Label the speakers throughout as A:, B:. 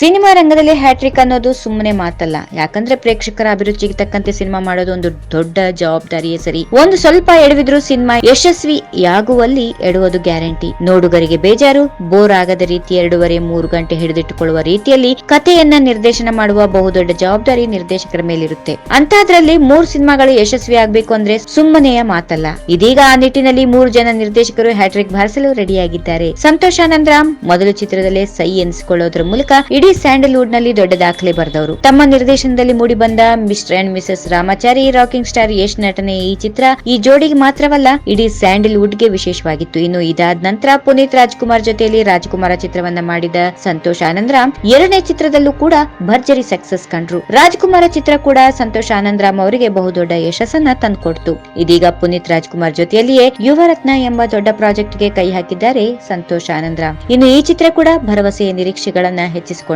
A: Cinema ರಂಗದಲ್ಲಿ hat trick ಅನ್ನೋದು ಸುಮ್ಮನೆ ಮಾತಲ್ಲ. ಯಾಕಂದ್ರೆ ಪ್ರೇಕ್ಷಕರ ಅಭಿರುಚಿಗೆ ತಕ್ಕಂತೆ ಸಿನಿಮಾ ಮಾಡೋದು ಒಂದು ದೊಡ್ಡ ಜವಾಬ್ದಾರಿಯೇ ಸರಿ. ಒಂದು ಸ್ವಲ್ಪ ಎಡವಿದ್ರು ಸಿನಿಮಾ ಯಶಸ್ವಿಯಾಗುವಲ್ಲಿ ಎಡುವುದು ಗ್ಯಾರಂಟಿ. ನೋಡುಗರಿಗೆ ಬೇಜಾರು, ಬೋರ್ ಆಗದ ರೀತಿ ಎರಡೂವರೆ ಮೂರು ಗಂಟೆ ಹಿಡಿದಿಟ್ಟುಕೊಳ್ಳುವ ರೀತಿಯಲ್ಲಿ ಕಥೆಯನ್ನ ನಿರ್ದೇಶನ ಮಾಡುವ ಬಹುದೊಡ್ಡ ಜವಾಬ್ದಾರಿ ನಿರ್ದೇಶಕರ ಮೇಲಿರುತ್ತೆ. ಅಂತಾದ್ರಲ್ಲಿ ಮೂರು ಸಿನಿಮಾಗಳು ಯಶಸ್ವಿ ಆಗ್ಬೇಕು ಅಂದ್ರೆ ಸುಮ್ಮನೆಯ ಮಾತಲ್ಲ. ಇದೀಗ ಆ ನಿಟ್ಟಿನಲ್ಲಿ ಮೂರು ಜನ ನಿರ್ದೇಶಕರು ಹ್ಯಾಟ್ರಿಕ್ ಬಾರಿಸಲು ರೆಡಿಯಾಗಿದ್ದಾರೆ. ಸಂತೋಷ್ ಆನಂದರಾಮ್ ಮೊದಲು ಚಿತ್ರದಲ್ಲೇ ಸೈ ಎನಿಸಿಕೊಳ್ಳೋದ್ರ ಮೂಲಕ ಇಡೀ ಸ್ಯಾಂಡಲ್ವುಡ್ನಲ್ಲಿ ದೊಡ್ಡ ದಾಖಲೆ ಬರೆದವರು. ತಮ್ಮ ನಿರ್ದೇಶನದಲ್ಲಿ ಮೂಡಿಬಂದ Mr and Mrs Ramachari, rocking star Yash ನಟನೆ ಈ ಚಿತ್ರ ಈ ಜೋಡಿಗೆ ಮಾತ್ರವಲ್ಲ, ಇಡೀ ಸ್ಯಾಂಡಲ್ವುಡ್ಗೆ ವಿಶೇಷವಾಗಿತ್ತು. ಇನ್ನು ಇದಾದ ನಂತರ ಪುನೀತ್ ರಾಜ್ಕುಮಾರ್ ಜೊತೆಯಲ್ಲಿ ರಾಜ್ಕುಮಾರ ಚಿತ್ರವನ್ನ ಮಾಡಿದ ಸಂತೋಷ್ ಆನಂದರಾಮ್ ಎರಡನೇ ಚಿತ್ರದಲ್ಲೂ ಕೂಡ ಭರ್ಜರಿ ಸಕ್ಸಸ್ ಕಂಡ್ರು. ರಾಜ್ಕುಮಾರ ಚಿತ್ರ ಕೂಡ ಸಂತೋಷ್ ಆನಂದರಾಮ್ ಅವರಿಗೆ ಬಹುದೊಡ್ಡ ಯಶಸ್ಸನ್ನ ತಂದುಕೊಡ್ತು. ಇದೀಗ ಪುನೀತ್ ರಾಜ್ಕುಮಾರ್ ಜೊತೆಯಲ್ಲಿಯೇ ಯುವರತ್ನ ಎಂಬ ದೊಡ್ಡ ಪ್ರಾಜೆಕ್ಟ್ಗೆ ಕೈ ಹಾಕಿದ್ದಾರೆ ಸಂತೋಷ್ ಆನಂದರಾಮ್ ಇನ್ನು ಈ ಚಿತ್ರ ಕೂಡ ಭರವಸೆಯ ನಿರೀಕ್ಷೆಗಳನ್ನ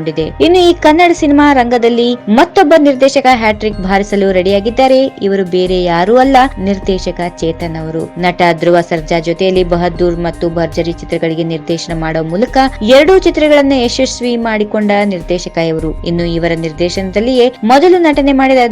A: ಹೆಚ್ಚಿಸಿಕೊಂಡಿದೆ ಇನ್ನು ಈ ಕನ್ನಡ ಸಿನಿಮಾ ರಂಗದಲ್ಲಿ ಮತ್ತೊಬ್ಬ ನಿರ್ದೇಶಕ ಹ್ಯಾಟ್ರಿಕ್ ಬಾರಿಸಲು ರೆಡಿಯಾಗಿದ್ದಾರೆ. ಇವರು ಬೇರೆ ಯಾರೂ ಅಲ್ಲ, ನಿರ್ದೇಶಕ ಚೇತನ್ ಅವರು. ನಟ ಧ್ರುವ ಸರ್ಜಾ ಜೊತೆಯಲ್ಲಿ ಬಹದ್ದೂರ್ ಮತ್ತು ಭರ್ಜರಿ ಚಿತ್ರಗಳಿಗೆ ನಿರ್ದೇಶನ ಮಾಡೋ ಮೂಲಕ ಎರಡೂ ಚಿತ್ರಗಳನ್ನು ಯಶಸ್ವಿ ಮಾಡಿಕೊಂಡ ನಿರ್ದೇಶಕ ಇವರು. ಇನ್ನು ಇವರ ನಿರ್ದೇಶನದಲ್ಲಿಯೇ ಮೊದಲು ನಟನೆ ಮಾಡಿದ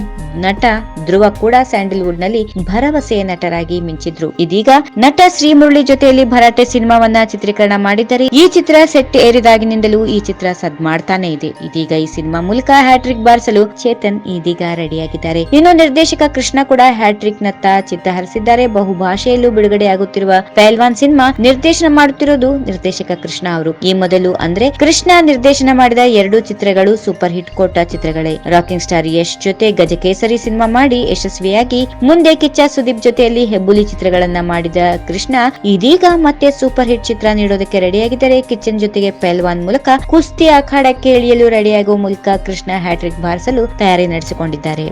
A: ನಟ ಧ್ರುವ ಕೂಡ ಸ್ಯಾಂಡಲ್ವುಡ್ನಲ್ಲಿ ಭರವಸೆಯ ನಟರಾಗಿ ಮಿಂಚಿದ್ರು. ಇದೀಗ ನಟ ಶ್ರೀಮುರಳಿ ಜೊತೆಯಲ್ಲಿ ಭರಾಟೆ ಸಿನಿಮಾವನ್ನ ಚಿತ್ರೀಕರಣ ಮಾಡಿದ್ದಾರೆ. ಈ ಚಿತ್ರ ಸೆಟ್ ಏರಿದಾಗಿನಿಂದಲೂ ಈ ಚಿತ್ರ ಸದ್ ಮಾಡ್ತಾನೆ ಇದೆ. ಇದೀಗ ಈ ಸಿನಿಮಾ ಮೂಲಕ ಹ್ಯಾಟ್ರಿಕ್ ಬಾರಿಸಲು ಚೇತನ್ ಇದೀಗ ರೆಡಿಯಾಗಿದ್ದಾರೆ. ಇನ್ನು ನಿರ್ದೇಶಕ ಕೃಷ್ಣ ಕೂಡ ಹ್ಯಾಟ್ರಿಕ್ ನತ್ತ ಚಿತ್ತ ಹರಿಸಿದ್ದಾರೆ. ಬಹುಭಾಷೆಯಲ್ಲೂ ಬಿಡುಗಡೆಯಾಗುತ್ತಿರುವ ಪೈಲ್ವಾನ್ ಸಿನಿಮಾ ನಿರ್ದೇಶನ ಮಾಡುತ್ತಿರುವುದು ನಿರ್ದೇಶಕ ಕೃಷ್ಣ ಅವರು. ಈ ಮೊದಲು ಅಂದ್ರೆ ಕೃಷ್ಣ ನಿರ್ದೇಶನ ಮಾಡಿದ ಎರಡು ಚಿತ್ರಗಳು ಸೂಪರ್ ಹಿಟ್ ಕೊಟ್ಟ ಚಿತ್ರಗಳೇ. ರಾಕಿಂಗ್ ಸ್ಟಾರ್ ಯಶ್ ಜೊತೆ ಗಜಕೇಸರಿ ಸಿನಿಮಾ ಮಾಡಿ ಯಶಸ್ವಿಯಾಗಿ ಮುಂದೆ ಕಿಚ್ಚ ಸುದೀಪ್ ಜೊತೆಯಲ್ಲಿ ಹೆಬ್ಬುಲಿ ಚಿತ್ರಗಳನ್ನ ಮಾಡಿದ ಕೃಷ್ಣ ಇದೀಗ ಮತ್ತೆ ಸೂಪರ್ ಹಿಟ್ ಚಿತ್ರ ನೀಡೋದಕ್ಕೆ ರೆಡಿಯಾಗಿದ್ದಾರೆ. ಕಿಚ್ಚನ್ ಜೊತೆಗೆ ಪೈಲ್ವಾನ್ ಮೂಲಕ ಕುಸ್ತಿ ಅಖಾಡಕ್ಕೆ ಇಳಿಯಲು ರೆಡಿಯಾಗುವ ಮೂಲಕ ಕೃಷ್ಣ ಹ್ಯಾಟ್ರಿಕ್ ಬಾರಿಸಲು ತಯಾರಿ ನಡೆಸಿಕೊಂಡಿದ್ದಾರೆ.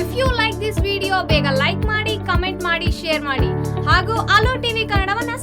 B: If you like this video ಬೇಗ ಲೈಕ್ ಮಾಡಿ ಕಮೆಂಟ್ ಮಾಡಿ ಶೇರ್ ಮಾಡಿ. ಹಾಗೂ ಅಲೋ ಟಿವಿ ಕನ್ನಡವನ್ನ